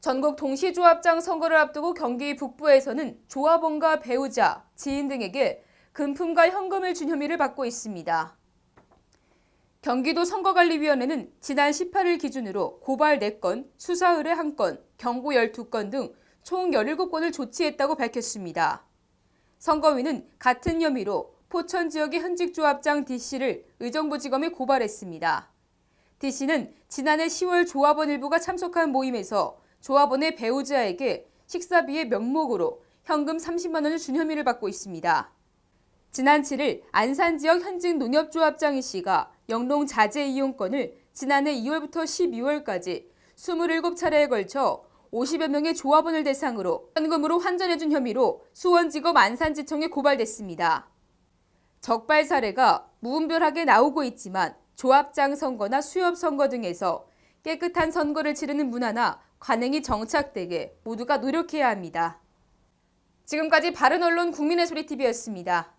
전국 동시조합장 선거를 앞두고 경기 북부에서는 조합원과 배우자, 지인 등에게 금품과 현금을 준 혐의를 받고 있습니다. 경기도 선거관리위원회는 지난 18일 기준으로 고발 4건, 수사 의뢰 1건, 경고 12건 등 총 17건을 조치했다고 밝혔습니다. 선거위는 같은 혐의로 포천 지역의 현직 조합장 D씨를 의정부지검에 고발했습니다. D씨는 지난해 10월 조합원 일부가 참석한 모임에서 조합원의 배우자에게 식사비의 명목으로 현금 30만 원을 준 혐의를 받고 있습니다. 지난 7일 안산 지역 현직 농협조합장 이 씨가 영농 자재 이용권을 지난해 2월부터 12월까지 27차례에 걸쳐 50여 명의 조합원을 대상으로 현금으로 환전해준 혐의로 수원지검 안산지청에 고발됐습니다. 적발 사례가 무분별하게 나오고 있지만 조합장 선거나 수협 선거 등에서 깨끗한 선거를 치르는 문화나 관행이 정착되게 모두가 노력해야 합니다. 지금까지 바른 언론 국민의 소리 TV였습니다.